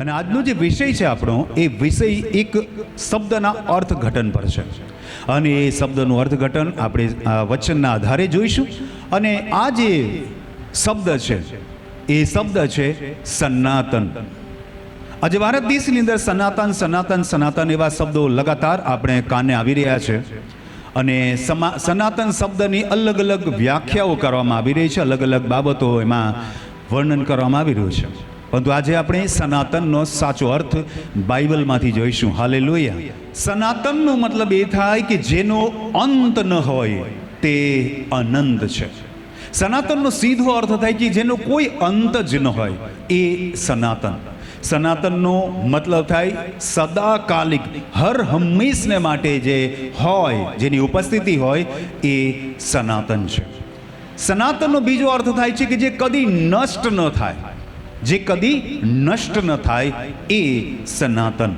અને આજનો જે વિષય છે આપણો, એ વિષય એક શબ્દના અર્થઘટન પર છે. અને એ શબ્દનું અર્થઘટન આપણે વચનના આધારે જોઈશું. અને આ જે શબ્દ છે, એ શબ્દ છે સનાતન આજે ભારત દેશની અંદર સનાતન સનાતન સનાતન એવા શબ્દો લગાતાર આપણે કાને આવી રહ્યા છે. અને સમા સનાતન શબ્દની અલગ અલગ વ્યાખ્યાઓ કરવામાં આવી રહી છે. અલગ અલગ બાબતો એમાં વર્ણન કરવામાં આવી રહ્યું છે. પરંતુ આજે આપણે સનાતનનો સાચો અર્થ બાઇબલમાંથી જોઈશું. હાલે સનાતનનો મતલબ એ થાય કે જેનો અંત ન હોય, તે અનંત છે. સનાતનનો સીધો અર્થ થાય કે જેનો કોઈ અંત જ ન હોય, એ સનાતન. સનાતનનો મતલબ થાય સદાકાલિક, હર હંમેશને માટે જે હોય, જેની ઉપસ્થિતિ હોય, એ સનાતન છે. સનાતનનો બીજો અર્થ થાય છે કે જે કદી નષ્ટ ન થાય. જે કદી નષ્ટ ન થાય એ સનાતન.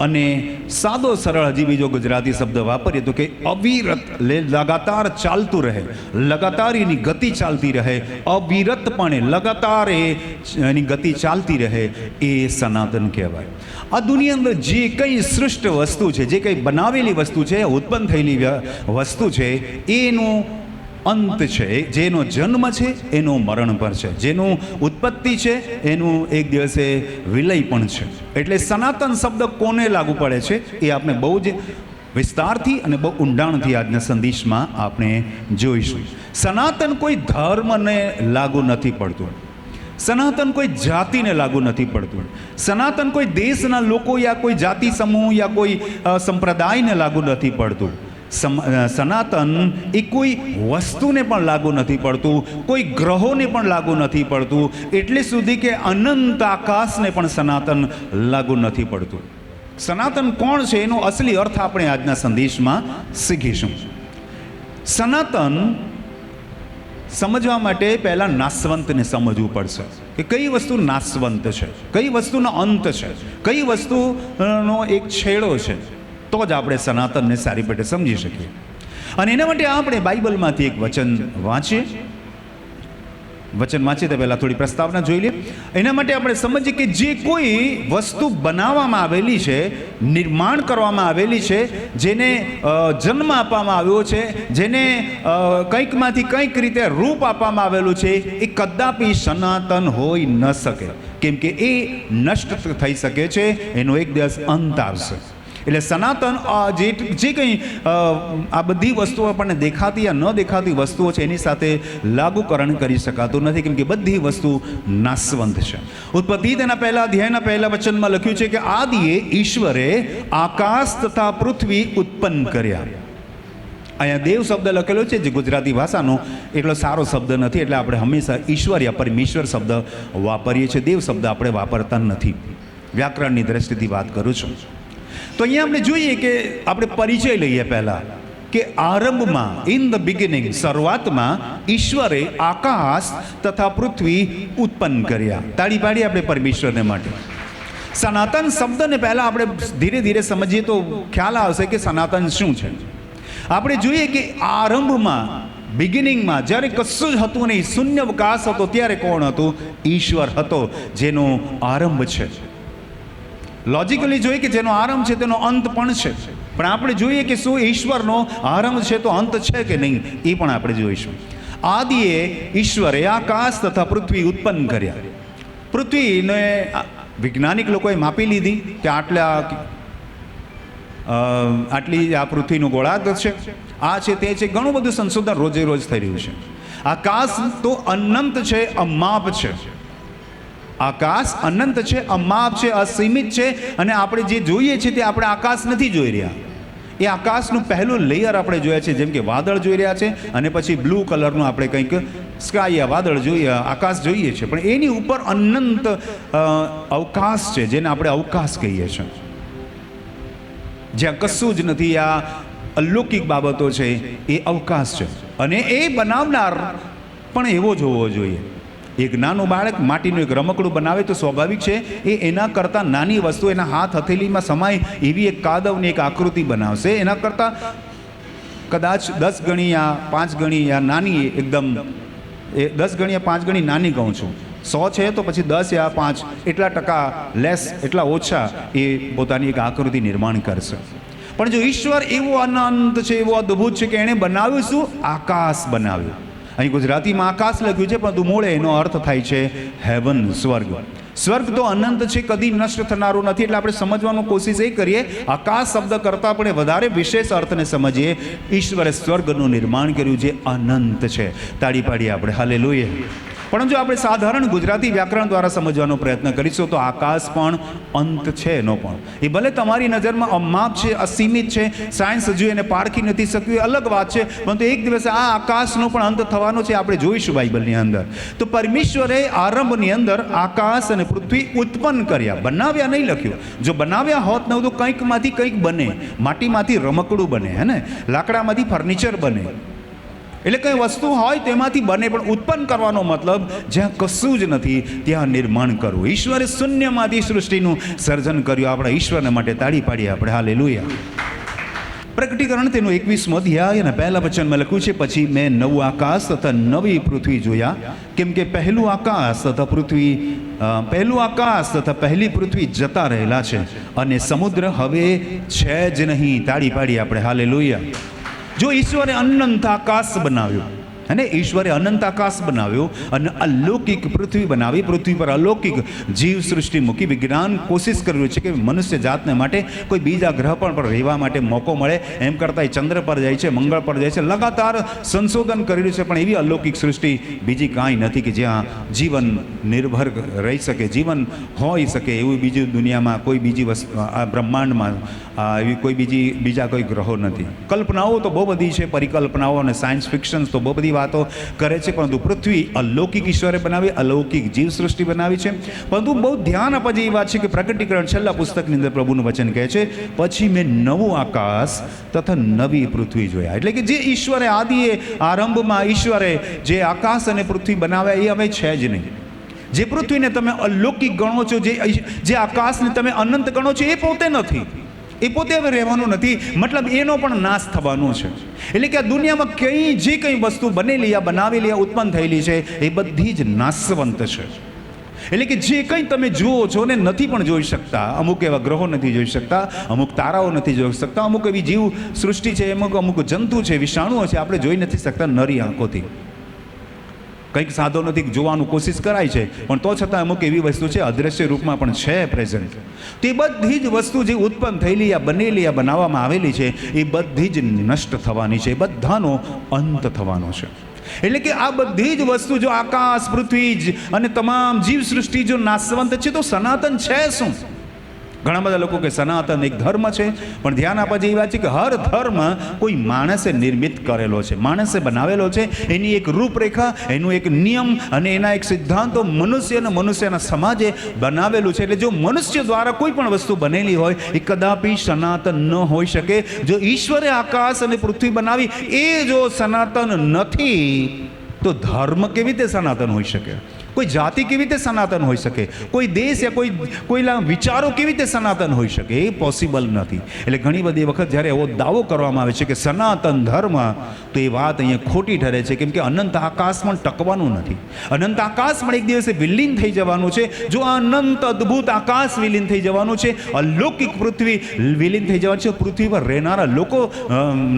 અને સાદો સરળ હજી બીજો ગુજરાતી શબ્દ વાપરીએ તો કે અવિરત લગાતાર ચાલતું રહે. લગાતાર એની ગતિ ચાલતી રહે. અવિરતપણે લગાતાર એની ગતિ ચાલતી રહે એ સનાતન કહેવાય. આ દુનિયા અંદર જે કંઈ સૃષ્ટ વસ્તુ છે, જે કંઈ બનાવેલી વસ્તુ છે, ઉત્પન્ન થયેલી વસ્તુ છે, એનું અંત છે. જેનો જન્મ છે, એનું મરણ પણ છે. જેનું ઉત્પત્તિ છે, એનું એક દિવસે વિલય પણ છે. એટલે સનાતન શબ્દ કોને લાગુ પડે છે? એ આપણે બહુ જ વિસ્તારથી અને બહુ ઊંડાણથી આજના સંદેશમાં આપણે જોઈશું. સનાતન કોઈ ધર્મને લાગુ નથી પડતું. સનાતન કોઈ જાતિને લાગુ નથી પડતું. સનાતન કોઈ દેશના લોકો યા કોઈ જાતિ સમૂહ યા કોઈ સંપ્રદાયને લાગુ નથી પડતું. સનાતન એ કોઈ વસ્તુને પણ લાગુ નથી પડતું, કોઈ ગ્રહોને પણ લાગુ નથી પડતું, એટલે સુધી કે અનંત આકાશને પણ સનાતન લાગુ નથી પડતું. સનાતન કોણ છે એનો અસલી અર્થ આપણે આજના સંદેશમાં શીખીશું. સનાતન સમજવા માટે પહેલાં નાશવંતને સમજવું પડશે કે કઈ વસ્તુ નાશવંત છે, કઈ વસ્તુનો અંત છે, કઈ વસ્તુનો એક છેડો છે. તો જ આપણે સનાતનને સારી પેટે સમજી શકીએ. અને એના માટે આપણે બાઇબલમાંથી એક વચન વાંચીએ. વચન વાંચીએ તે પહેલાં થોડી પ્રસ્તાવના જોઈ લઈએ. એના માટે આપણે સમજીએ કે જે કોઈ વસ્તુ બનાવવામાં આવેલી છે, નિર્માણ કરવામાં આવેલી છે, જેને જન્મ આપવામાં આવ્યો છે, જેને કંઈકમાંથી કંઈક રીતે રૂપ આપવામાં આવેલું છે, એ કદાપી સનાતન હોઈ ન શકે. કેમ કે એ નષ્ટ થઈ શકે છે, એનો એક દિવસ અંત આવશે. એટલે સનાતન જે જે કંઈ આ બધી વસ્તુઓ આપણને દેખાતી યા ન દેખાતી વસ્તુઓ છે, એની સાથે લાગુકરણ કરી શકાતું નથી, કેમ કે બધી વસ્તુ નાશવંત છે. ઉત્પત્તિ તેના પહેલા, અધ્યાયના પહેલા વચનમાં લખ્યું છે કે આદિએ ઈશ્વરે આકાશ તથા પૃથ્વી ઉત્પન્ન કર્યા. અહીંયા દેવ શબ્દ લખેલો છે, જે ગુજરાતી ભાષાનો એટલો સારો શબ્દ નથી, એટલે આપણે હંમેશા ઈશ્વર યા પરમેશ્વર શબ્દ વાપરીએ છીએ. દેવ શબ્દ આપણે વાપરતા નથી. વ્યાકરણની દ્રષ્ટિથી વાત કરું છું. તો અહીંયા આપણે જોઈએ કે આપણે પરિચય લઈએ પહેલાં કે આરંભમાં ઇન ધ બિગિનિંગ શરૂઆતમાં ઈશ્વરે આકાશ તથા પૃથ્વી ઉત્પન્ન કર્યા. તાળી પાડી આપણે પરમેશ્વરને માટે. સનાતન શબ્દને પહેલાં આપણે ધીરે ધીરે સમજીએ તો ખ્યાલ આવશે કે સનાતન શું છે. આપણે જોઈએ કે આરંભમાં બિગિનિંગમાં જ્યારે કશું જ હતું નહીં, શૂન્યવકાશ હતો, ત્યારે કોણ હતું? ઈશ્વર હતો, જેનો આરંભ છે. લોજિકલી જોઈએ કે જેનો આરંભ છે તેનો અંત પણ છે. પણ આપણે જોઈએ કે શું ઈશ્વરનો આરંભ છે તો અંત છે કે નહીં, એ પણ આપણે જોઈશું. આદિએ ઈશ્વરે આકાશ તથા પૃથ્વી ઉત્પન્ન કર્યા. પૃથ્વીને વૈજ્ઞાનિક લોકોએ માપી લીધી કે આટલા આટલી આ પૃથ્વીનું ગોળાર્ધ છે. આ છે તે છે, ઘણું બધું સંશોધન રોજે રોજ થઈ રહ્યું છે. આકાશ તો અનંત છે, અમાપ છે. આકાશ અનંત છે, અમાપ છે, અસીમિત છે અને આપણે જે જોઈએ છીએ તે આપણે આકાશ નથી જોઈ રહ્યા. એ આકાશનું પહેલું લેયર આપણે જોયા છે, જેમ કે વાદળ જોઈ રહ્યા છે અને પછી બ્લુ કલરનું આપણે કંઈક સ્કાય વાદળ જોઈએ આકાશ જોઈએ છે. પણ એની ઉપર અનંત અવકાશ છે, જેને આપણે અવકાશ કહીએ છીએ. જ્યાં કશું જ નથી, આ અલૌકિક બાબતો છે, એ અવકાશ છે. અને એ બનાવનાર પણ એવો જ હોવો જોઈએ. એક નાનું બાળક માટીનું એક રમકડું બનાવે તો સ્વાભાવિક છે, એ એના કરતાં નાની વસ્તુ એના હાથ હથેલીમાં સમાય એવી એક કાદવની એક આકૃતિ બનાવશે. એના કરતાં કદાચ દસ ગણી યા પાંચ ગણી યા નાની એકદમ, એ દસ ગણી યા પાંચ ગણી નાની કહું છું. સો છે તો પછી દસ યા પાંચ, એટલા ટકા લેસ એટલા ઓછા એ પોતાની એક આકૃતિ નિર્માણ કરશે. પણ જો ઈશ્વર એવો અનંત છે, એવો અદ્ભુત છે કે એણે બનાવ્યું શું? આકાશ બનાવ્યું. અહીં ગુજરાતીમાં આકાશ લખ્યું છે, પરંતુ મૂળે એનો અર્થ થાય છે હેવન સ્વર્ગ. સ્વર્ગ તો અનંત છે, કદી નષ્ટ થનારું નથી, એટલે આપણે સમજવાનો કોશિશ એ કરીએ, આકાશ શબ્દ કરતાં પણ વધારે વિશેષ અર્થને સમજીએ. ઈશ્વરે સ્વર્ગનું નિર્માણ કર્યું જે અનંત છે. તાળી પાડીએ આપણે. હાલે લોહીએ પણ જો આપણે સાધારણ ગુજરાતી વ્યાકરણ દ્વારા સમજવાનો પ્રયત્ન કરીશું, તો આકાશ પણ અંત છે એનો પણ. એ ભલે તમારી નજરમાં અમાપ છે, અસીમિત છે, સાયન્સ હજુ એને પારખી નથી શક્યું, એ અલગ વાત છે, પરંતુ એક દિવસે આ આકાશનો પણ અંત થવાનો છે આપણે જોઈશું બાઇબલની અંદર. તો પરમેશ્વરે આરંભની અંદર આકાશ અને પૃથ્વી ઉત્પન્ન કર્યા. બનાવ્યા નહીં લખ્યું. જો બનાવ્યા હોત ન તો કંઈકમાંથી કંઈક બને. માટીમાંથી રમકડું બને, હે ને? લાકડામાંથી ફર્નિચર બને. એટલે કંઈ વસ્તુ હોય તેમાંથી બને, પણ ઉત્પન્ન કરવાનો મતલબ જ્યાં કશું જ નથી, ત્યાં નિર્માણ કરવું. ઈશ્વરે શૂન્યમાંથી સૃષ્ટિનું સર્જન કર્યું. આપણે ઈશ્વરને માટે તાળી પાડીએ આપણે. હાલે પ્રકટીકરણ તેનું એકવીસમો અધ્યાય અને પહેલા વચનમાં લખ્યું છે, પછી મેં નવું આકાશ તથા નવી પૃથ્વી જોયા. કેમ કે પહેલું આકાશ તથા પૃથ્વી પહેલું આકાશ તથા પહેલી પૃથ્વી જતા રહેલા છે. અને સમુદ્ર હવે છે જ નહીં. તાળી પાડી આપણે. હાલે જો ઈશ્વરે અનંત આકાશ બનાવ્યું. અને ઈશ્વરે અનંત આકાશ બનાવ્યો અને અલૌકિક પૃથ્વી બનાવી. પૃથ્વી પર અલૌકિક જીવ સૃષ્ટિ મૂકી વિજ્ઞાન કોશિશ કર્યું છે કે મનુષ્ય જાતને માટે કોઈ બીજા ગ્રહ પર રહેવા માટે મોકો મળે. એમ કરતાં એ ચંદ્ર પર જાય છે, મંગળ પર જાય છે. લગાતાર સંશોધન કરી રહ્યું છે, પણ એવી અલૌકિક સૃષ્ટિ બીજી કાંઈ નથી કે જ્યાં જીવન નિર્ભર રહી શકે, જીવન હોઈ શકે એવું બીજું દુનિયામાં કોઈ બીજી વસ્તુ, આ બ્રહ્માંડમાં એવી કોઈ બીજી, બીજા કોઈ ગ્રહો નથી. કલ્પનાઓ તો બહુ બધી છે, પરિકલ્પનાઓ અને સાયન્સ ફિક્શન્સ તો બહુ બધી વાતો કરે છે, પરંતુ પૃથ્વી અલૌકિક ઈશ્વરે બનાવી, અલૌકિક જીવ સૃષ્ટિ બનાવી છે. પરંતુ બહુ ધ્યાન આપવા જેવી વાત છે કે પ્રકટીકરણ છેલ્લા પુસ્તકની અંદર પ્રભુનું વચન કહે છે, પછી મેં નવું આકાશ તથા નવી પૃથ્વી જોયા. એટલે કે જે ઈશ્વરે આદિએ આરંભમાં ઈશ્વરે જે આકાશ અને પૃથ્વી બનાવ્યા, એ હવે છે જ નહીં. જે પૃથ્વીને તમે અલૌકિક ગણો છો, જે જે આકાશને તમે અનંત ગણો છો, એ પોતે નથી. એ પોતે હવે રહેવાનું નથી. મતલબ એનો પણ નાશ થવાનો છે. એટલે કે આ દુનિયામાં કઈ જે કંઈ વસ્તુ બનેલી આ બનાવેલી, આ ઉત્પન્ન થયેલી છે, એ બધી જ નાશવંત છે. એટલે કે જે કંઈ તમે જુઓ છો ને નથી પણ જોઈ શકતા. અમુક એવા ગ્રહો નથી જોઈ શકતા, અમુક તારાઓ નથી જોઈ શકતા, અમુક એવી જીવ સૃષ્ટિ છે, અમુક અમુક જંતુ છે, વિષાણુઓ છે, આપણે જોઈ નથી શકતા નરી આંખોથી. કંઈક સાધનોથી જોવાનું કોશિશ કરાય છે, પણ તો છતાં અમુક એવી વસ્તુ છે, અદ્રશ્ય રૂપમાં પણ છે પ્રેઝન્ટ તે બધી જ વસ્તુ જે ઉત્પન્ન થયેલી આ બનેલી, આ બનાવવામાં આવેલી છે, એ બધી જ નષ્ટ થવાની છે, એ બધાનો અંત થવાનો છે. એટલે કે આ બધી જ વસ્તુ જો આકાશ, પૃથ્વી જ અને તમામ જીવ સૃષ્ટિ જો નાશવંત છે, તો સનાતન છે શું? ઘણા બધા લોકો કે સનાતન એક ધર્મ છે, પણ ધ્યાન આપવા જેવી વાત છે કે હર ધર્મ કોઈ માણસે નિર્મિત કરેલો છે, માણસે બનાવેલો છે, એની એક રૂપરેખા, એનું એક નિયમ અને એના એક સિદ્ધાંતો મનુષ્ય અને મનુષ્યના સમાજે બનાવેલું છે. એટલે જો મનુષ્ય દ્વારા કોઈ પણ વસ્તુ બનેલી હોય, એ કદાપી સનાતન ન હોઈ શકે. જો ઈશ્વરે આકાશ અને પૃથ્વી બનાવી, એ જો સનાતન નથી, તો ધર્મ કેવી રીતે સનાતન હોઈ શકે? કોઈ જાતિ કેવી રીતે સનાતન હોઈ શકે? કોઈ દેશ યા કોઈ, કોઈના વિચારો કેવી રીતે સનાતન હોઈ શકે? એ પોસિબલ નથી. એટલે ઘણી બધી વખત જ્યારે એવો દાવો કરવામાં આવે છે કે સનાતન ધર્મ, તો એ વાત અહીંયા ખોટી ઠરે છે. કેમ કે અનંત આકાશ પણ ટકવાનું નથી. અનંત આકાશ પણ એક દિવસે વિલીન થઈ જવાનું છે. જો આ અનંત અદ્ભુત આકાશ વિલીન થઈ જવાનું છે, અલૌકિક પૃથ્વી વિલીન થઈ જવાનું છે પૃથ્વી પર રહેનારા લોકો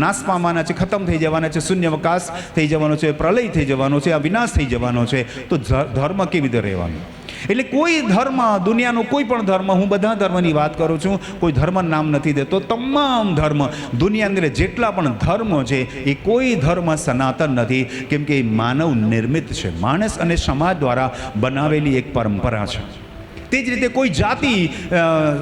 નાશ પામવાના છે, ખતમ થઈ જવાના છે, શૂન્યવકાશ થઈ જવાનો છે, પ્રલય થઈ જવાનો છે, આ વિનાશ થઈ જવાનો છે. તો ધર્મ કેવી રીતે રહેવાનું? એટલે કોઈ ધર્મ, દુનિયાનો કોઈ પણ ધર્મ, હું બધા ધર્મની વાત કરું છું, કોઈ ધર્મ નામ નથી દેતો, તમામ ધર્મ દુનિયાની અંદર જેટલા પણ ધર્મો છે, એ કોઈ ધર્મ સનાતન નથી, કેમ કે એ માનવ નિર્મિત છે. માણસ અને સમાજ દ્વારા બનાવેલી એક પરંપરા છે. તે જ રીતે કોઈ જાતિ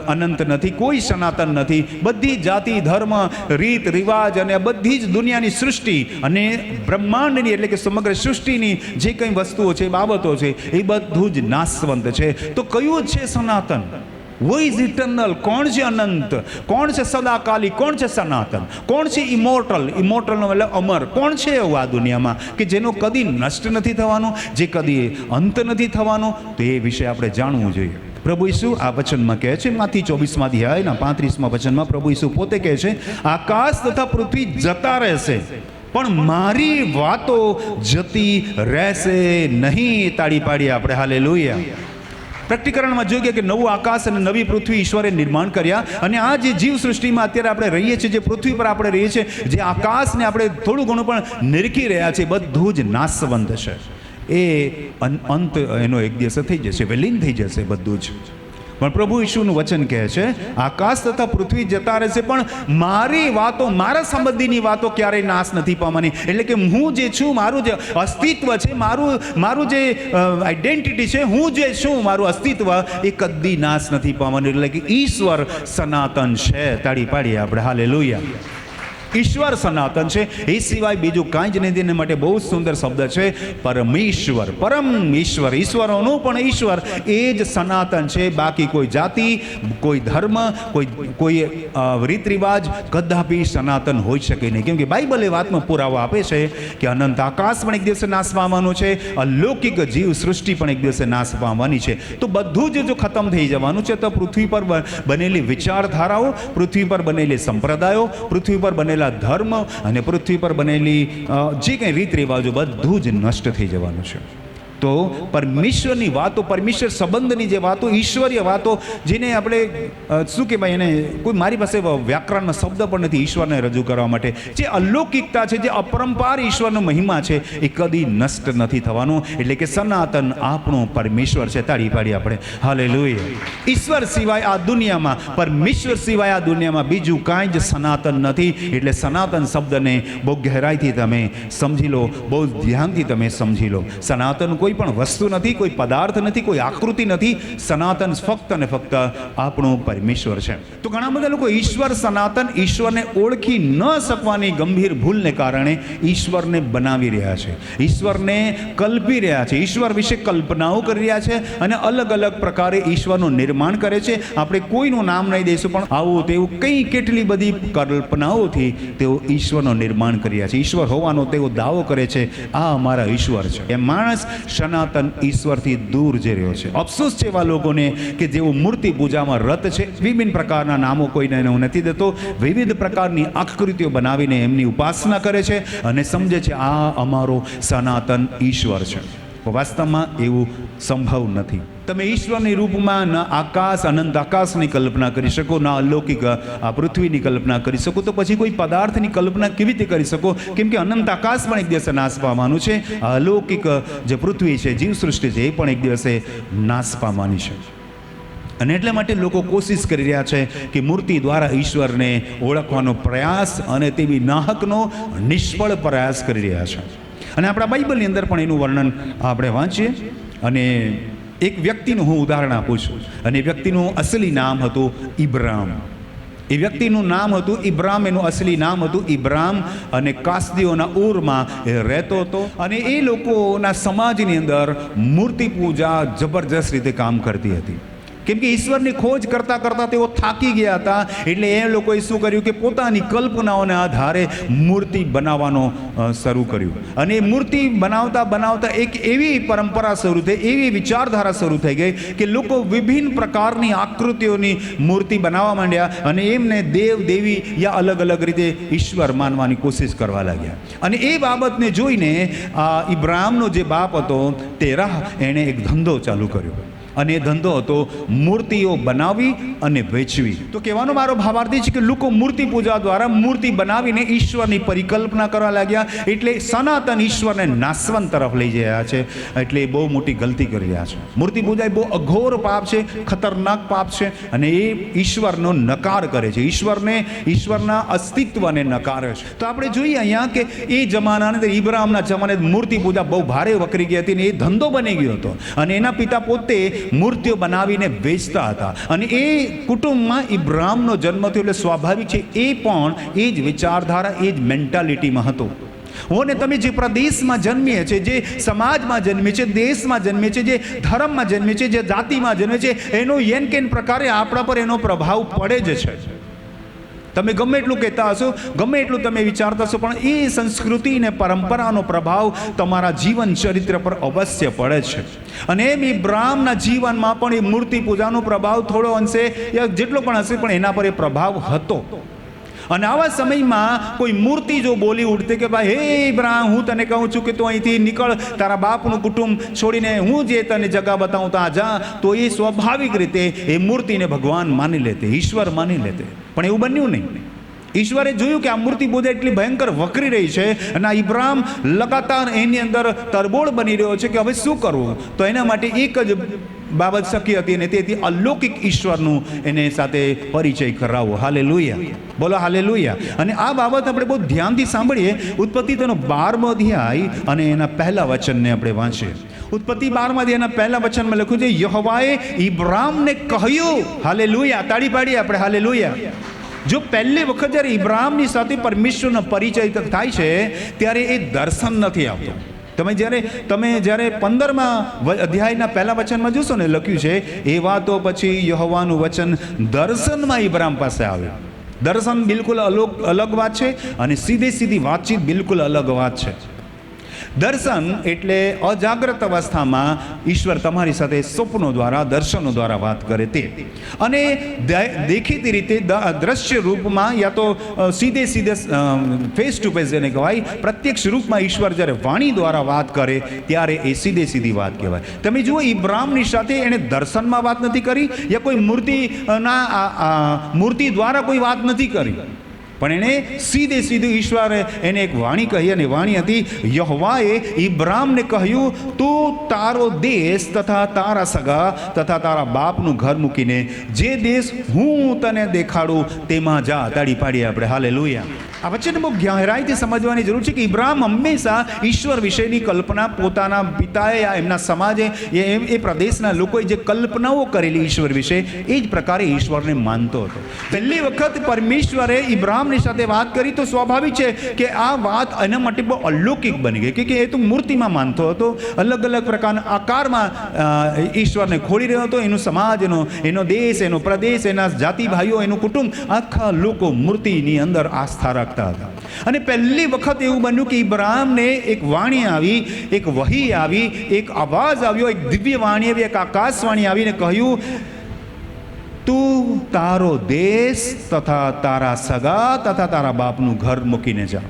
અનંત નથી, કોઈ સનાતન નથી. બધી જાતિ, ધર્મ, રીત, રિવાજ અને બધી જ દુનિયાની સૃષ્ટિ અને બ્રહ્માંડની એટલે કે સમગ્ર સૃષ્ટિની જે કંઈ વસ્તુઓ છે, બાબતો છે, એ બધું જ નાશવંત છે. તો કયું છે સનાતન? Wo ઇઝ ઇટર્નલ કોણ છે અનંત? કોણ છે સદાકાલી? કોણ છે સનાતન? કોણ છે ઇમોર્ટલ ઇમોર્ટલનો એટલે અમર. કોણ છે એવું આ દુનિયામાં? કે જેનો કદી નષ્ટ નથી થવાનો, જે કદી અંત નથી થવાનો? તો એ વિશે આપણે જાણવું જોઈએ. પ્રભુ ઈસુ આ વચનમાં કહે છે, માંથી ચોવીસમાં અધ્યાયના પાંત્રીસમાં વચનમાં પ્રભુ ઈસુ પોતે કહે છે, આકાશ તથા પૃથ્વી જતા રહેશે, પણ મારી વાતો જતી રહેશે નહીં. તાળી પાડી આપણે. હાલે લોહિયા પ્રકટીકરણમાં જોઈએ કે નવું આકાશ અને નવી પૃથ્વી ઈશ્વરે નિર્માણ કર્યા અને આ જે જીવ સૃષ્ટિમાં અત્યારે આપણે રહીએ છીએ, જે પૃથ્વી પર આપણે રહીએ છીએ, જે આકાશને આપણે થોડું ઘણું પણ નિરખી રહ્યા છીએ, બધું જ નાશવંત છે. એ અંત એનો એક દિવસે થઈ જશે, વિલીન થઈ જશે બધું જ. પણ પ્રભુ ઈશુનું વચન કહે છે, આકાશ તથા પૃથ્વી જતા રહેશે, પણ મારી વાતો, મારા સંબંધીની વાતો ક્યારેય નાશ નથી પામવાની. એટલે કે હું જે છું, મારું જે અસ્તિત્વ છે, મારું મારું જે આઈડેન્ટિટી છે, હું જે છું, મારું અસ્તિત્વ એ કદી નાશ નથી પામવાનું. એટલે કે ઈશ્વર સનાતન છે. તાળી પાડીએ આપણે. હાલે ઈશ્વર સનાતન છે. એ સિવાય બીજું કાંઈ જ નથી એને માટે બહુ સુંદર શબ્દ છે, પરમેશ્વર. પરમ ઈશ્વર ઈશ્વરોનું પણ ઈશ્વર. એ જ સનાતન છે. બાકી કોઈ જાતિ, કોઈ ધર્મ, કોઈ કોઈ રીત રિવાજ કદાપી સનાતન હોઈ શકે નહીં. કેમ કે બાઇબલ એ વાતમાં પુરાવો આપે છે કે અનંત આકાશ પણ એક દિવસે નાશ પામવાનું છે, અલૌકિક જીવ સૃષ્ટિ પણ એક દિવસે નાશ પામવાની છે. તો બધું જ જો ખતમ થઈ જવાનું છે, તો પૃથ્વી પર બનેલી વિચારધારાઓ, પૃથ્વી પર બનેલી સંપ્રદાયો, પૃથ્વી પર બનેલા ધર્મ અને પૃથ્વી પર બનેલી જે કંઈ રીત રિવાજો બધું જ નષ્ટ થઈ જવાનું છે. તો પરમેશ્વરની વાતો, પરમેશ્વર સંબંધની જે વાતો, ઈશ્વરીય વાતો, જેને આપણે શું કહેવાય એને, કોઈ મારી પાસે વ્યાકરણનો શબ્દ પણ નથી ઈશ્વરને રજૂ કરવા માટે. જે અલૌકિકતા છે, જે અપરંપાર ઈશ્વરનો મહિમા છે, એ કદી નષ્ટ નથી થવાનું. એટલે કે સનાતન આપણું પરમેશ્વર છે. તાળી પાડી આપણે. હાલે ઈશ્વર સિવાય આ દુનિયામાં, પરમેશ્વર સિવાય આ દુનિયામાં બીજું કાંઈ જ સનાતન નથી. એટલે સનાતન શબ્દને બહુ ગહેરાઈથી તમે સમજી લો, બહુ ધ્યાનથી તમે સમજી લો. સનાતન કોઈ પણ વસ્તુ નથી, કોઈ પદાર્થ નથી, કોઈ આકૃતિ નથી, સનાતન ફક્ત અને ફક્ત આપણો પરમેશ્વર છે. તો ઘણા બધા લોકો ઈશ્વર, સનાતન ઈશ્વરને ઓળખી ન શકવાની ગંભીર ભૂલને કારણે ઈશ્વરને બનાવી રહ્યા છે. ઈશ્વરને કલ્પી રહ્યા છે. ઈશ્વર વિશે કલ્પનાઓ કરી રહ્યા છે અને અલગ અલગ પ્રકારે ઈશ્વરનું નિર્માણ કરે છે. આપણે કોઈનું નામ નહીં દઈશું, પણ આવું તેવું કંઈ કેટલી બધી કલ્પનાઓથી તેઓ ઈશ્વરનું નિર્માણ કરી રહ્યા છે. ઈશ્વર હોવાનો તેઓ દાવો કરે છે, આ અમારા ઈશ્વર છે. એ માણસ સનાતન ઈશ્વરથી દૂર જઈ રહ્યો છે. અફસોસ છે એવા લોકોને કે જેઓ મૂર્તિ પૂજામાં રત છે, વિભિન્ન પ્રકારના નામો કોઈને હું નથી દેતો, વિવિધ પ્રકારની આકૃતિઓ બનાવીને એમની ઉપાસના કરે છે અને સમજે છે, આ અમારો સનાતન ઈશ્વર છે. વાસ્તવમાં એવું સંભવ નથી. તમે ઈશ્વરની રૂપમાં ન આકાશ અનંત આકાશની કલ્પના કરી શકો, ના અલૌકિક આ પૃથ્વીની કલ્પના કરી શકો, તો પછી કોઈ પદાર્થની કલ્પના કેવી રીતે કરી શકો? કેમ કે અનંત આકાશ પણ એક દિવસે નાશ પામવાનું છે, અલૌકિક જે પૃથ્વી છે જીવસૃષ્ટિ છે, એ પણ એક દિવસે નાશ પામવાની છે. અને એટલા માટે લોકો કોશિશ કરી રહ્યા છે કે મૂર્તિ દ્વારા ઈશ્વરને ઓળખવાનો પ્રયાસ અને તેવી નાહકનો નિષ્ફળ પ્રયાસ કરી રહ્યા છે. અને આપણા બાઇબલની અંદર પણ એનું વર્ણન આપણે વાંચીએ. અને એક વ્યક્તિનું હું ઉદાહરણ આપું છું. અને એ વ્યક્તિનું અસલી નામ હતું ઇબ્રામ. એ વ્યક્તિનું નામ હતું ઇબ્રામ, એનું અસલી નામ હતું ઇબ્રામ. અને કાસદીઓના ઉરમાં એ રહેતો હતો. અને એ લોકોના સમાજની અંદર મૂર્તિ પૂજા જબરજસ્ત રીતે કામ કરતી હતી. કેમ કે ઈશ્વરની ખોજ કરતા કરતા તેઓ થાકી ગયા હતા. એટલે એ લોકોએ શું કર્યું કે પોતાની કલ્પનાઓના આધારે મૂર્તિ બનાવવાનો શરૂ કર્યું. અને એ મૂર્તિ બનાવતા બનાવતા એક એવી પરંપરા શરૂ થઈ, એવી વિચારધારા શરૂ થઈ ગઈ કે લોકો વિભિન્ન પ્રકારની આકૃતિઓની મૂર્તિ બનાવવા માંડ્યા અને એમને દેવ, દેવી યા અલગ અલગ રીતે ઈશ્વર માનવાની કોશિશ કરવા લાગ્યા. અને એ બાબતને જોઈને આ ઇબ્રાહમનો જે બાપ હતો, તેરાહ, એણે એક ધંધો ચાલુ કર્યો. અને એ ધંધો હતો, મૂર્તિઓ બનાવી અને વેચવી. તો કહેવાનો મારો ભાવાર્થ છે કે લોકો મૂર્તિ પૂજા દ્વારા મૂર્તિ બનાવીને ઈશ્વરની પરિકલ્પના કરવા લાગ્યા એટલે સનાતન ઈશ્વરને નાશવન તરફ લઈ રહ્યા છે. એટલે એ બહુ મોટી ગલતી કરી રહ્યા છે. મૂર્તિ પૂજા એ બહુ અઘોર પાપ છે, ખતરનાક પાપ છે અને એ ઈશ્વરનો નકાર કરે છે. ઈશ્વરને, ઈશ્વરના અસ્તિત્વને નકારે છે. તો આપણે જોઈએ અહીંયા કે એ જમાના અંદર ઇબ્રાહિમના જમાને મૂર્તિ પૂજા બહુ ભારે વકરી ગઈ હતી ને એ ધંધો બની ગયો હતો. અને એના પિતા પોતે મૂર્તિઓ બનાવીને વેચતા હતા. અને એ કુટુંબમાં ઇબ્રાહમનો જન્મ થયો એટલે સ્વાભાવિક છે, એ પણ એ જ વિચારધારા, એ જ મેન્ટાલિટીમાં હતો. હોને તમે જે પ્રદેશમાં જન્મીએ છે, જે સમાજમાં જન્મીએ છે, દેશમાં જન્મીએ છે, જે ધર્મમાં જન્મીએ છે, જે જાતિમાં જન્મે છે, એનો યેન કેન પ્રકારે આપણા પર એનો પ્રભાવ પડે જ છે. તમે ગમે એટલું કહેતા હશો, ગમે એટલું તમે વિચારતા હશો, પણ એ સંસ્કૃતિ અને પરંપરાનો પ્રભાવ તમારા જીવન ચરિત્ર પર અવશ્ય પડે છે. અને એમ ઇબ્રાહમના જીવનમાં પણ એ મૂર્તિ પૂજાનો પ્રભાવ થોડો અંશે જેટલો પણ હશે, પણ એના પર એ પ્રભાવ હતો. અને આવા સમયમાં કોઈ મૂર્તિ જો બોલી ઉઠતી કે ભાઈ, હે બ્રાહ હું તને કહું છું કે તું અહીંથી નીકળ, તારા બાપનું કુટુંબ છોડીને હું જે તને જગા બતાવું ત્યાં જા. તો એ સ્વાભાવિક રીતે એ મૂર્તિને ભગવાન માની લેતે, ઈશ્વર માની લેતે. પણ એવું બન્યું નહીં. ઈશ્વરે જોયું કે આ મૂર્તિ બોધે એટલી ભયંકર વકરી રહી છે અને આ ઇબ્રાહિમ લગાતાર એની અંદર તરબોળ બની રહ્યો છે કે હવે શું કરવું? તો એના માટે એક જ બાબત શક્ય હતી અને તેથી અલૌકિક ઈશ્વરનું એને સાથે પરિચય કરાવવો હાલે બોલો હાલે અને આ બાબત આપણે બહુ ધ્યાનથી સાંભળીએ. ઉત્પત્તિ તેનો બારમો અધ્યાય અને એના પહેલા વચનને આપણે વાંચીએ. ઉત્પત્તિ બારમા અધ્યાયના પહેલા વચનમાં લખ્યું છે, યહવાએ ઇબ્રામને કહ્યું. હાલે તાળી પાડીએ આપણે. હાલે જો પહેલી વખત જ્યારે ઇબ્રાહમની સાથે પરમેશ્વરનો પરિચય થાય છે, ત્યારે એ દર્શન નથી આવતું. તમે જ્યારે તમે જ્યારે પંદરમાં અધ્યાયના પહેલા વચનમાં જોશો ને, લખ્યું છે, એ વાતો પછી યહોવાનું વચન દર્શનમાં ઇબ્રામ પાસે આવ્યું. દર્શન બિલકુલ અલગ અલગ વાત છે અને સીધી સીધી વાતચીત બિલકુલ અલગ વાત છે. દર્શન એટલે અજાગ્રત અવસ્થામાં ઈશ્વર તમારી સાથે સ્વપ્નો દ્વારા, દર્શનો દ્વારા વાત કરે તે. અને દેખીતી રીતે દ્રશ્ય રૂપમાં યા તો સીધે સીધે ફેસ ટુ ફેસ જેને કહેવાય, પ્રત્યક્ષ રૂપમાં ઈશ્વર જ્યારે વાણી દ્વારા વાત કરે, ત્યારે એ સીધે સીધી વાત કહેવાય. તમે જુઓ ઇબ્રાહમની સાથે એણે દર્શનમાં વાત નથી કરી, યા કોઈ મૂર્તિના મૂર્તિ દ્વારા કોઈ વાત નથી કરી. પણ એણે સીધે સીધું ઈશ્વરે એને એક વાણી કહી અને વાણી હતી, યહવાએ ઇબ્રામને કહ્યું, તું તારો દેશ તથા તારા સગા તથા તારા બાપનું ઘર મૂકીને જે દેશ હું તને દેખાડું તેમાં જા. તાળી પાડીએ આપણે. હાલે લોહિયા આ વચ્ચેને બહુ ગહેરાઈથી સમજવાની જરૂર છે કે ઇબ્રાહિમ હંમેશા ઈશ્વર વિશેની કલ્પના પોતાના પિતાએ એમના સમાજે એ એ પ્રદેશના લોકોએ જે કલ્પનાઓ કરેલી ઈશ્વર વિશે, એ જ પ્રકારે ઈશ્વરને માનતો હતો. પહેલી વખત પરમેશ્વરે ઇબ્રાહિમની સાથે વાત કરી તો સ્વાભાવિક છે કે આ વાત એના માટે બહુ અલૌકિક બની ગઈ કે એ તો મૂર્તિમાં માનતો હતો. અલગ અલગ પ્રકારના આકારમાં ઈશ્વરને ખોડી રહ્યો હતો. એનો સમાજ એનો એનો દેશ, એનો પ્રદેશ, એના જાતિ ભાઈઓ એનું કુટુંબ, આખા લોકો મૂર્તિની અંદર આસ્થા રાખતા રાખતા હતા. અને પહેલી વખત એવું બન્યું કે ઇબ્રાહમને એક વાણી આવી, એક વહી આવી, એક અવાજ આવ્યો, એક દિવ્ય વાણી આવી, એક આકાશવાણી આવીને કહ્યું, તું તારો દેશ તથા તારા સગા તથા તારા બાપનું ઘર મૂકીને જા.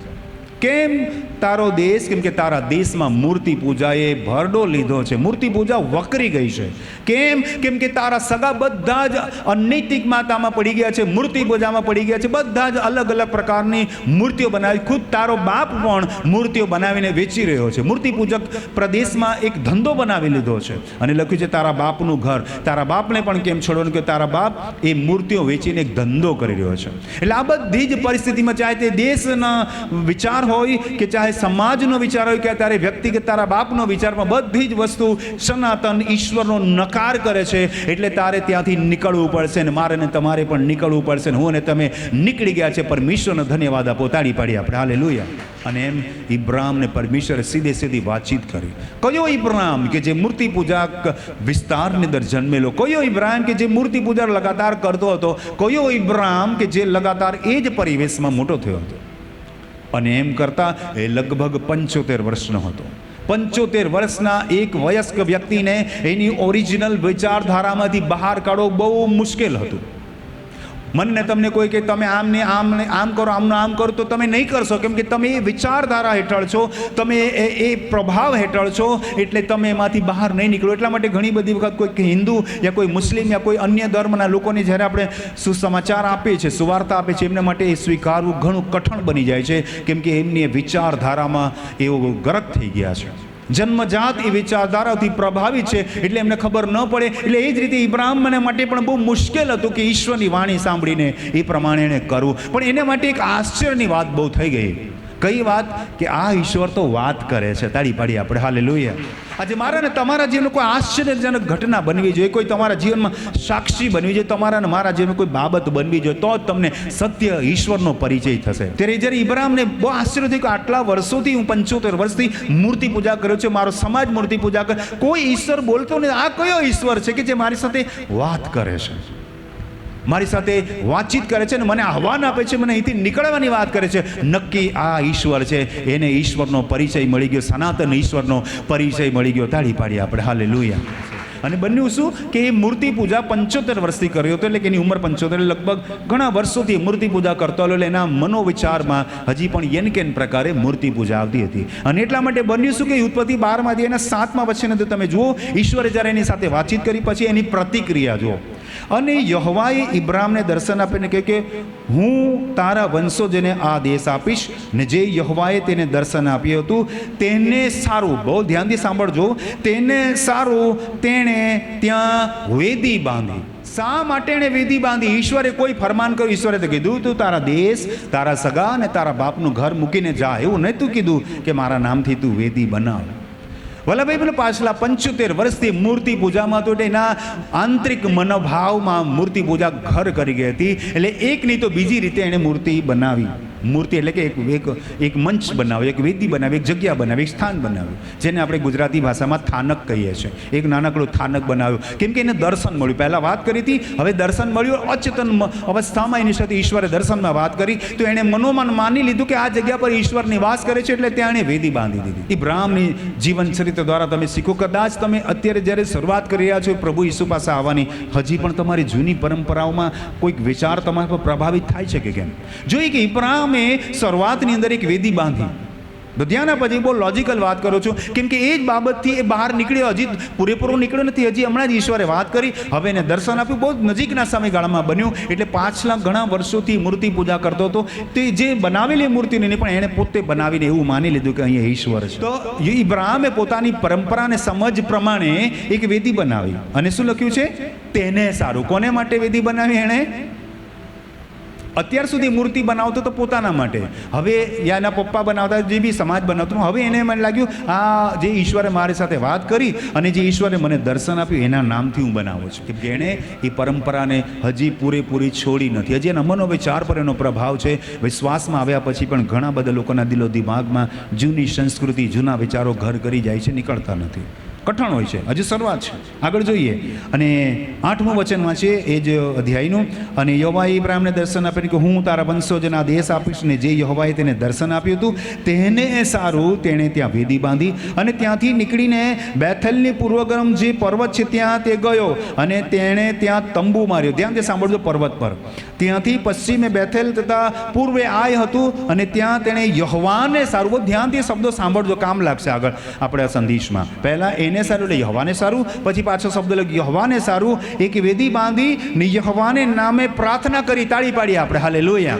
કેમ તારો દેશ, કેમ કે તારા દેશમાં મૂર્તિ પૂજાએ ભરડો લીધો છે. મૂર્તિ પૂજા વકરી ગઈ છે. કેમ? કેમ કે તારા સગા બધા જ અનૈતિક માતામાં પડી ગયા છે, મૂર્તિ પૂજામાં પડી ગયા છે. બધા જ અલગ અલગ પ્રકારની મૂર્તિઓ બનાવી, ખુદ તારો બાપ પણ મૂર્તિઓ બનાવીને વેચી રહ્યો છે. મૂર્તિ પૂજક પ્રદેશમાં એક ધંધો બનાવી લીધો છે. અને લખ્યું છે, તારા બાપનું ઘર. તારા બાપને પણ કેમ છોડવાનું કે તારા બાપ એ મૂર્તિઓ વેચીને એક ધંધો કરી રહ્યો છે. એટલે આ બધી જ પરિસ્થિતિમાં ચાહે તે દેશના વિચાર હોય કે ચાહે સમાજનો વિચાર હોય કે ત્યારે વ્યક્તિ કે તારા બાપનો વિચારમાં બધી જ વસ્તુ સનાતન ઈશ્વરનો નકાર કરે છે, એટલે તારે ત્યાંથી નીકળવું પડશે ને મારે ને તમારે પણ નીકળવું પડશે ને હું અને તમે નીકળી ગયા છે. પરમેશ્વરનો ધન્યવાદ આપો. તાળી પાડી આપણે. હાલે લોયા અને એમ ઇબ્રાહમને પરમેશ્વરે સીધે સીધી વાતચીત કરી. કયો ઇબ્રાહમ કે જે મૂર્તિ પૂજા વિસ્તારની અંદર જન્મેલો? કયો ઇબ્રાહિમ કે જે મૂર્તિ પૂજા લગાતાર કરતો હતો? કયો ઇબ્રાહમ કે જે લગાતાર એ જ પરિવેશમાં મોટો થયો હતો? અને એમ કરતાં એ લગભગ પંચોતેર વર્ષનો હતો. પંચોતેર વર્ષના એક વયસ્ક વ્યક્તિને એની ઓરિજિનલ વિચારધારામાંથી બહાર કાઢવો બહુ મુશ્કેલ હતું. મનને તમને કોઈ કે તમે આમ ને આમ ને આમ કરો, આમને આમ કરો, તો તમે નહીં કરશો. કેમ કે તમે એ વિચારધારા હેઠળ છો, તમે એ એ પ્રભાવ હેઠળ છો, એટલે તમે એમાંથી બહાર નહીં નીકળો. એટલા માટે ઘણી બધી વખત કોઈ હિન્દુ યા કોઈ મુસ્લિમ યા કોઈ અન્ય ધર્મના લોકોને જ્યારે આપણે સુસમાચાર આપીએ છીએ, સુવાર્તા આપીએ છીએ, એમના માટે એ સ્વીકારવું ઘણું કઠણ બની જાય છે. કેમ કે એમની વિચારધારામાં એવો ગરક થઈ ગયા છે. જન્મજાત એ વિચારધારાથી પ્રભાવિત છે. એટલે એમને ખબર ન પડે. એટલે એ જ રીતે ઇબ્રાહિમને માટે પણ બહુ મુશ્કેલ હતું કે ઈશ્વરની વાણી સાંભળીને એ પ્રમાણે એણે કરવું. પણ એને માટે એક આશ્ચર્યની વાત બહુ થઈ ગઈ. કઈ વાત? કે આ ઈશ્વર તો વાત કરે છે. તાળી પાડી આપણે. હાલે લોહીએ આજે મારા ને તમારા જીવનમાં કોઈ આશ્ચર્યજનક ઘટના બનવી જોઈએ, કોઈ તમારા જીવનમાં સાક્ષી બનવી જોઈએ, તમારા ને મારા જીવનમાં કોઈ બાબત બનવી જોઈએ, તો જ તમને સત્ય ઈશ્વરનો પરિચય થશે. ત્યારે જ્યારે ઇબ્રાહમને બહુ આશ્ચર્ય થયું કે આટલા વર્ષોથી હું પંચોતેર વર્ષથી મૂર્તિ પૂજા કર્યો છું, મારો સમાજ મૂર્તિ પૂજા કરે. કોઈ ઈશ્વર બોલતો નહીં આ કયો ઈશ્વર છે કે જે મારી સાથે વાત કરે છે? મારી સાથે વાતચીત કરે છે અને મને આહવાન આપે છે, મને અહીંથી નીકળવાની વાત કરે છે. નક્કી આ ઈશ્વર છે. એને ઈશ્વરનો પરિચય મળી ગયો, સનાતન ઈશ્વરનો પરિચય મળી ગયો. તાળી પાડી આપણે. હાલે લુયા અને બન્યું શું? કે એ મૂર્તિ પૂજા પંચોતેર વર્ષથી કર્યો હતો, એટલે કે એની ઉંમર પંચોતેર, લગભગ ઘણા વર્ષોથી મૂર્તિ પૂજા કરતો હતો એટલે એના મનોવિચારમાં હજી પણ યેન કેન પ્રકારે મૂર્તિ પૂજા આવતી હતી. અને એટલા માટે બન્યું શું કે ઉત્પત્તિ બારમાંથી એના સાતમા તો તમે જુઓ, ઈશ્વરે જ્યારે એની સાથે વાતચીત કરી, પછી એની પ્રતિક્રિયા જુઓ. અને યહવાએ ઇબ્રામને દર્શન આપીને કહે કે, હું તારા વંશોજને આ દેશ આપીશ ને જે યહવાએ તેને દર્શન આપ્યું હતું, તેને સારું, બહુ ધ્યાનથી સાંભળજો, તેને સારું તેણે ત્યાં વેદી બાંધી. શા માટે એણે વેદી બાંધી? ઈશ્વરે કોઈ ફરમાન કર્યું? ઈશ્વરે તો કીધું, તું તારા દેશ, તારા સગા અને તારા બાપનું ઘર મૂકીને જા. એવું નહીં તું કીધું કે મારા નામથી તું વેદી બનાવ. વલ્લભભાઈ પાછલા પંચોતેર વર્ષથી મૂર્તિ પૂજામાં તો એના આંતરિક મનોભાવમાં મૂર્તિ પૂજા ઘર કરી ગઈ હતી. એટલે એકની તો બીજી રીતે એણે મૂર્તિ બનાવી. મૂર્તિ એટલે કે એક એક એક મંચ બનાવ્યો એક વેદી બનાવી, એક જગ્યા બનાવી, એક સ્થાન બનાવ્યું જેને આપણે ગુજરાતી ભાષામાં થાનક કહીએ છીએ. એક નાનકડું થાનક બનાવ્યું. કેમ કે એને દર્શન મળ્યું. પહેલાં વાત કરી હતી, હવે દર્શન મળ્યું, અચેતન અવસ્થામાં એની સાથે ઈશ્વરે દર્શનમાં વાત કરી, તો એણે મનોમન માની લીધું કે આ જગ્યા પર ઈશ્વર નિવાસ કરે છે, એટલે ત્યાં એણે વેદી બાંધી દીધી. ઇબ્રાહમની જીવન ચરિત્ર દ્વારા તમે શીખો. કદાચ તમે અત્યારે જ્યારે શરૂઆત કરી રહ્યા છો, પ્રભુ ઈસુ પાસે આવવાની, હજી પણ તમારી જૂની પરંપરાઓમાં કોઈક વિચાર તમારા પર પ્રભાવિત થાય છે કે કેમ? જોઈએ કે ઇબ્રાહમે શરૂઆતની અંદર એક વેદી બાંધી. દુધિયાના પછી બહુ લોજિકલ વાત કરું છું. કેમ કે એ જ બાબતથી એ બહાર નીકળ્યો, હજી પૂરેપૂરો નીકળ્યો નથી, હજી હમણાં જ ઈશ્વરે વાત કરી. હવે એને દર્શન આપ્યું. બહુ નજીકના સમયગાળામાં બન્યું. એટલે પાછલા ઘણા વર્ષોથી મૂર્તિ પૂજા કરતો હતો. તે જે બનાવેલી મૂર્તિને નહીં પણ એણે પોતે બનાવીને એવું માની લીધું કે અહીંયા ઈશ્વર છે. તો ઇબ્રાહમે પોતાની પરંપરાને સમજ પ્રમાણે એક વેદી બનાવી. અને શું લખ્યું છે? તેને સારું. કોને માટે વેદી બનાવી એણે? અત્યાર સુધી મૂર્તિ બનાવતો તો પોતાના માટે. હવે યાના પપ્પા બનાવતા, જે બી સમાજ બનાવતો હવે એને મને લાગ્યું, આ જે ઈશ્વરે મારી સાથે વાત કરી અને જે ઈશ્વરે મને દર્શન આપ્યું, એના નામથી હું બનાવું છું. કે જેણે એ પરંપરાને હજી પૂરેપૂરી છોડી નથી. હજી એના મનોવિચાર પર એનો પ્રભાવ છે. વિશ્વાસમાં આવ્યા પછી પણ ઘણા બધા લોકોના દિલો દિમાગમાં જૂની સંસ્કૃતિ, જૂના વિચારો ઘર કરી જાય છે, નીકળતા નથી. કઠણ હોય છે. હજી શરૂઆત છે. આગળ જોઈએ. અને આઠમું વચન વાંચીએ એ જ અધ્યાયનું. અને યહોવાએ ઇબ્રાહિમને દર્શન આપ્યું કે હું તારા વંશોજના દેશ આપીશ ને જે યહોવાએ તેને દર્શન આપ્યું હતું, તેને સારું તેણે ત્યાં વેદી બાંધી અને ત્યાંથી નીકળીને બેથલની પૂર્વગરમ જે પર્વત છે, ત્યાં તે ગયો અને તેણે ત્યાં તંબુ માર્યો. ધ્યાનથી સાંભળજો પર્વત પર. ત્યાંથી પશ્ચિમે બેથેલ તથા પૂર્વે આય હતું અને ત્યાં તેણે યહવાને સારું. ધ્યાનથી શબ્દો સાંભળજો, કામ લાગશે આગળ. આપણે આ સંદેશમાં. પહેલાં એને સારું, એટલે યહવાને સારું. પછી પાછો શબ્દ લખ્યો, યહવાને સારું. એક વેદી બાંધી, ને યહવાને નામે પ્રાર્થના કરી, તાળી પાડી આપણે. હાલે લોયા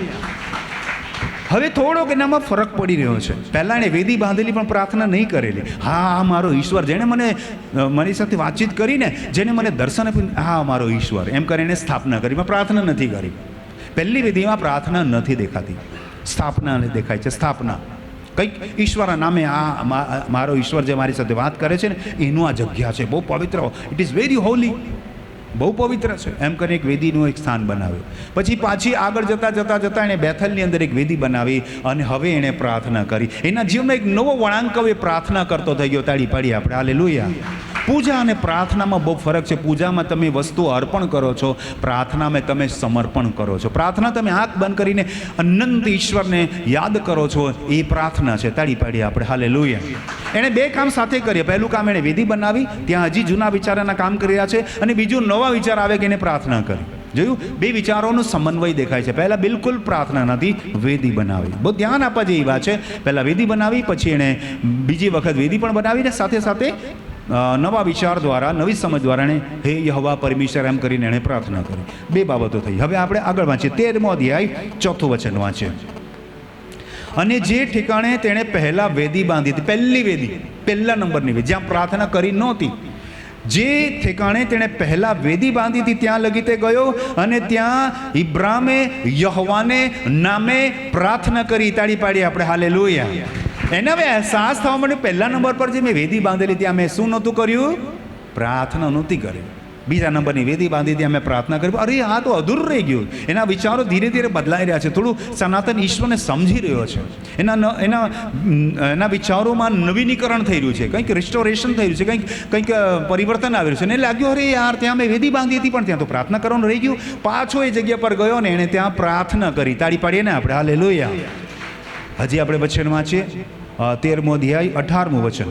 હવે થોડોક એનામાં ફરક પડી રહ્યો છે. પહેલાં એણે વેદી બાંધેલી પણ પ્રાર્થના નહીં કરેલી. હા આ મારો ઈશ્વર. જેણે મને મારી સાથે વાતચીત કરીને જેને મને દર્શન આપ્યું હા, મારો ઈશ્વર. એમ કરીને સ્થાપના કરી. પ્રાર્થના નથી કરી. પહેલી વિધિમાં પ્રાર્થના નથી દેખાતી. સ્થાપના દેખાય છે. સ્થાપના. કંઈક ઈશ્વરના નામે આ મારો ઈશ્વર જે મારી સાથે વાત કરે છે ને, એનું આ જગ્યા છે. બહુ પવિત્ર. ઇટ ઇઝ વેરી હોલી બહુ પવિત્ર છે. એમ કરીને એક વેદીનું એક સ્થાન બનાવ્યું. પછી પાછી આગળ જતાં જતાં જતાં એણે બેથલની અંદર એક વેદી બનાવી અને હવે એણે પ્રાર્થના કરી. એના જીવનમાં એક નવો વળાંક હવે પ્રાર્થના કરતો થઈ ગયો. તાળી પાડી આપણે. હાલે લોહિયા પૂજા અને પ્રાર્થનામાં બહુ ફરક છે. પૂજામાં તમે વસ્તુ અર્પણ કરો છો, પ્રાર્થનામાં તમે સમર્પણ કરો છો. પ્રાર્થના તમે આંખ બંધ કરીને અનંત ઈશ્વરને યાદ કરો છો, એ પ્રાર્થના છે. તાળી પાડી આપણે. હાલે લોહીએ એણે બે કામ સાથે કરીએ પહેલું કામ એણે વિધિ બનાવી, ત્યાં હજી જૂના વિચારોના કામ કરી રહ્યા છે અને બીજું નવા વિચાર આવે કે એને પ્રાર્થના કરી. જોયું? બે વિચારોનો સમન્વય દેખાય છે. પહેલાં બિલકુલ પ્રાર્થના નથી વેદી બનાવી. બહુ ધ્યાન આપવા જેવી વાત છે. પહેલાં વેદી બનાવી, પછી એણે બીજી વખત વેદી પણ બનાવીને સાથે સાથે નવા વિચાર દ્વારા, નવી સમજ દ્વારા એણે હે યહવા પરમેશ્વર એમ કરીને એણે પ્રાર્થના કરી. બે બાબતો થઈ. હવે આપણે આગળ વાંચીએ. તેરમો અધ્યાય, ચોથું વચન વાંચીએ. અને જે ઠેકાણે તેણે પહેલાં વેદી બાંધી હતી, પહેલી વેદી, પહેલા નંબરની વેદી, જ્યાં પ્રાર્થના કરી નહોતી. જે ઠેકાણે તેણે પહેલાં વેદી બાંધી હતી, ત્યાં લગી તે ગયો અને ત્યાં ઇબ્રામે યહવાને નામે પ્રાર્થના કરી. તાળી પાડી આપણે. હાલે લોહિયા એને હવે અહેસાસ થવા માટે પહેલા નંબર પર જે મેં વેદી બાંધેલી ત્યાં મેં શું નહોતું કર્યું? પ્રાર્થના નહોતી કરી. બીજા નંબરની વેદી બાંધી ત્યાં મેં પ્રાર્થના કરી. અરે, આ તો અધૂરું રહી ગયું. એના વિચારો ધીરે ધીરે બદલાઈ રહ્યા છે. થોડું સનાતન ઈશ્વરને સમજી રહ્યો છે. એના એના એના વિચારોમાં નવીનીકરણ થઈ રહ્યું છે. કંઈક રિસ્ટોરેશન થઈ રહ્યું છે. કંઈક કંઈક પરિવર્તન આવી રહ્યું છે. એને લાગ્યું, અરે, યાર, ત્યાં મેં વેદી બાંધી હતી, પણ ત્યાં તો પ્રાર્થના કરવાનું રહી ગયું. પાછો એ જગ્યા પર ગયો ને એણે ત્યાં પ્રાર્થના કરી. તાળી પાડીએ ને આપણે. હાલે લોહિયા હજી આપણે વચન વાંચીએ. તેરમો અધ્યાય, અઢારમું વચન.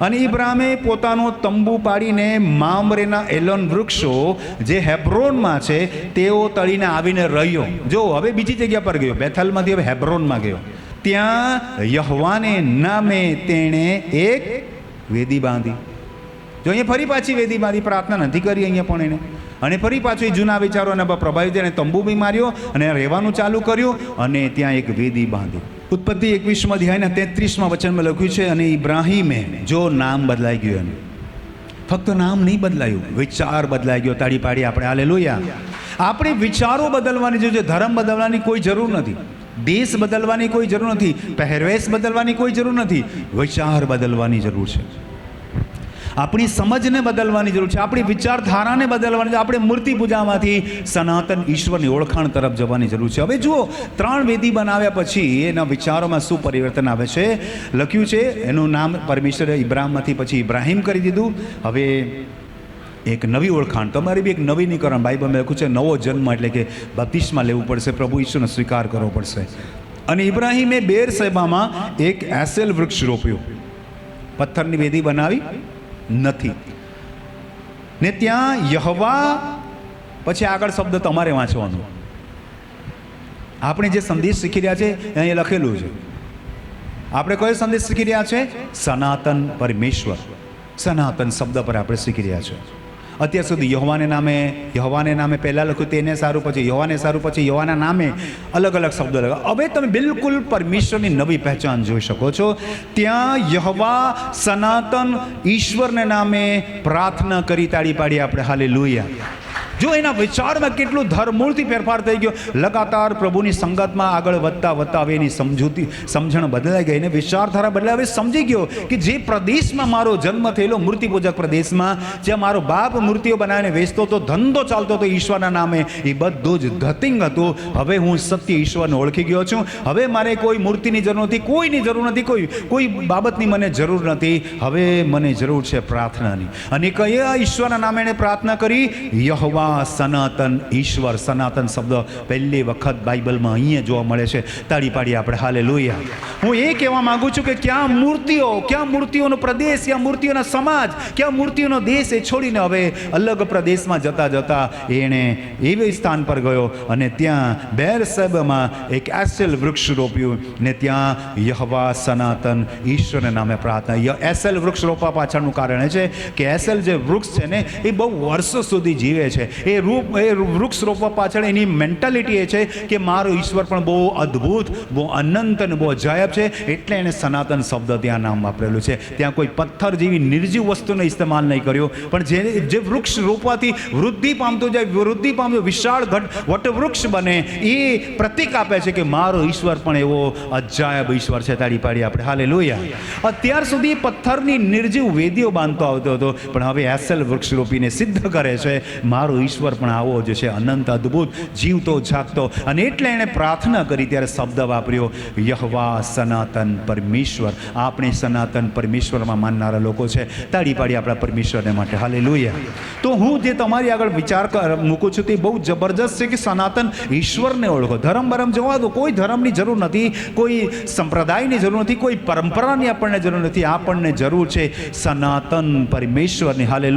અને ઇબ્રાહિમે પોતાનો તંબુ પાડીને મામરેના એલોન વૃક્ષો જે હેબ્રોનમાં છે, તેઓ તળીને આવીને રહ્યો. જો, હવે બીજી જગ્યા પર ગયો. બેથલમાંથી હવે હેબ્રોનમાં ગયો. ત્યાં યહવાને નામે તેણે એક વેદી બાંધી. જો, અહીંયા ફરી પાછી વેદી બાંધી પ્રાર્થના નથી કરી અહીંયા પણ એને અને ફરી પાછું એ જૂના વિચારોને પ્રભાવિત એને તંબુ બી માર્યો અને રહેવાનું ચાલુ કર્યું અને ત્યાં એક વેદી બાંધી. ઉત્પત્તિ એકવીસમાં અધ્યાયના તેત્રીસમાં વચનમાં લખ્યું છે, અને ઇબ્રાહીમે જો નામ બદલાઈ ગયું એનું ફક્ત નામ નહીં બદલાયું, વિચાર બદલાઈ ગયો, તાળી પાડી આપણે આલે લોયા આપણે વિચારો બદલવાની જોઈએ ધર્મ બદલવાની કોઈ જરૂર નથી, દેશ બદલવાની કોઈ જરૂર નથી, પહેરવેશ બદલવાની કોઈ જરૂર નથી, વિચાર બદલવાની જરૂર છે. આપણી સમજને બદલવાની જરૂર છે, આપણી વિચારધારાને બદલવાની આપણે મૂર્તિ પૂજામાંથી સનાતન ઈશ્વરની ઓળખાણ તરફ જવાની જરૂર છે. હવે જુઓ, ત્રણ વેદી બનાવ્યા પછી એના વિચારોમાં શું પરિવર્તન આવે છે? લખ્યું છે, એનું નામ પરમેશ્વરે ઇબ્રાહમમાંથી પછી ઇબ્રાહિમ કરી દીધું. હવે એક નવી ઓળખાણ, તમારી બી એક નવીનીકરણ બાઇબલમાં લખ્યું છે, નવો જન્મ એટલે કે બત્તીસમાં લેવું પડશે, પ્રભુ ઈશ્વરનો સ્વીકાર કરવો પડશે. અને ઇબ્રાહિમે બેર સહેબામાં એક એસેલ વૃક્ષ રોપ્યું. પથ્થરની વેદી બનાવી. નથી. ને ત્યાં યહવા પછી આગળ શબ્દ તમારે વાંચવાનો. આપણે જે સંદેશ શીખી રહ્યા છે એ લખેલું છે. આપણે કયો સંદેશ શીખી રહ્યા છે? સનાતન પરમેશ્વર. સનાતન શબ્દ પર આપણે શીખી રહ્યા છે. અત્યાર સુધી યહોવાને નામે યહોવાને નામે પહેલાં લખ્યું, તેને સારું પછી, યહોવાને સારું પછી, યહોવાના નામે અલગ અલગ શબ્દો લખ્યા. હવે તમે બિલકુલ પરમેશ્વરની નવી પહેચાન જોઈ શકો છો. ત્યાં યહવા સનાતન ઈશ્વરને નામે પ્રાર્થના કરી તાળી પાડી આપણે. હાલે લોહિયા જો એના વિચારમાં કેટલું ધરમૂળથી ફેરફાર થઈ ગયો, લગાતાર પ્રભુની સંગતમાં આગળ વધતા વધતા હવે એની સમજૂતી, સમજણ બદલાઈ ગઈ અને વિચારધારા બદલાઈ હવે સમજી ગયો કે જે પ્રદેશમાં મારો જન્મ થયેલો, મૂર્તિપૂજક પ્રદેશમાં, જ્યાં મારો બાપ મૂર્તિઓ બનાવીને વેચતો હતો, ધંધો ચાલતો હતો ઈશ્વરના નામે, એ બધું જ ધતિંગ હતું. હવે હું સત્ય ઈશ્વરને ઓળખી ગયો છું. હવે મારે કોઈ મૂર્તિની જરૂર નથી, કોઈની જરૂર નથી, કોઈ કોઈ બાબતની મને જરૂર નથી. હવે મને જરૂર છે પ્રાર્થનાની. અને કયા ઈશ્વરના નામે એણે પ્રાર્થના કરી? યહવા સનાતન ઈશ્વર સનાતન શબ્દ પહેલી વખત બાઇબલમાં અહીંયા જોવા મળે છે. તાળી પાડી આપણે. હાલે લોહિયા હું એ કહેવા માગું છું કે ક્યાં મૂર્તિઓ, ક્યાં મૂર્તિઓનો પ્રદેશ, ક્યાં મૂર્તિઓના સમાજ, ક્યાં મૂર્તિઓનો દેશ એ છોડીને હવે અલગ પ્રદેશમાં જતા જતા એણે એવી સ્થાન પર ગયો અને ત્યાં બેર સાહેબમાં એક એસેલ વૃક્ષ રોપ્યું ને ત્યાં યહવા સનાતન ઈશ્વરના નામે પ્રાર્થના. એસેલ વૃક્ષ રોપવા પાછળનું કારણ એ છે કે એસેલ જે વૃક્ષ છે ને, એ બહુ વર્ષો સુધી જીવે છે. એ રૂપ, એ વૃક્ષ રોપવા પાછળ એની મેન્ટાલિટી એ છે કે મારો ઈશ્વર પણ બહુ અદ્ભુત, બહુ અનંત અને બહુ અજાયબ છે, એટલે એણે સનાતન શબ્દ ત્યાં નામ વાપરેલું છે. ત્યાં કોઈ પથ્થર જેવી નિર્જીવ વસ્તુનો ઇસ્તેમાલ નહીં કર્યો. પણ જે જે વૃક્ષ રોપવાથી વૃદ્ધિ પામતું જાય, વૃદ્ધિ પામતું વિશાળ ઘટ વટવૃક્ષ બને, એ પ્રતિક આપે છે કે મારો ઈશ્વર પણ એવો અજાયબ ઈશ્વર છે, તાળી પાડી આપણે. હાલે લોહિયા અત્યાર સુધી પથ્થરની નિર્જીવ વેદીઓ બાંધતો આવતો હતો, પણ હવે એસેલ વૃક્ષ રોપીને સિદ્ધ કરે છે, મારો ઈશ્વર પણ આવો જ છે, અનંત અદ્ભુત જીવતો જાગતો. અને એટલે એણે પ્રાર્થના કરી ત્યારે શબ્દ વાપર્યો, યહવા સનાતન પરમેશ્વર. આપણે સનાતન પરમેશ્વરમાં માનનારા લોકો છે. તાળી પાડી આપણા પરમેશ્વરને માટે. હાલે તો હું જે તમારી આગળ વિચાર મૂકું છું તે બહુ જબરજસ્ત છે કે સનાતન ઈશ્વરને ઓળખો. ધર્મ બરમ જવા દો. કોઈ ધર્મની જરૂર નથી, કોઈ સંપ્રદાયની જરૂર નથી, કોઈ પરંપરાની આપણને જરૂર નથી. આપણને જરૂર છે સનાતન પરમેશ્વરની. હાલે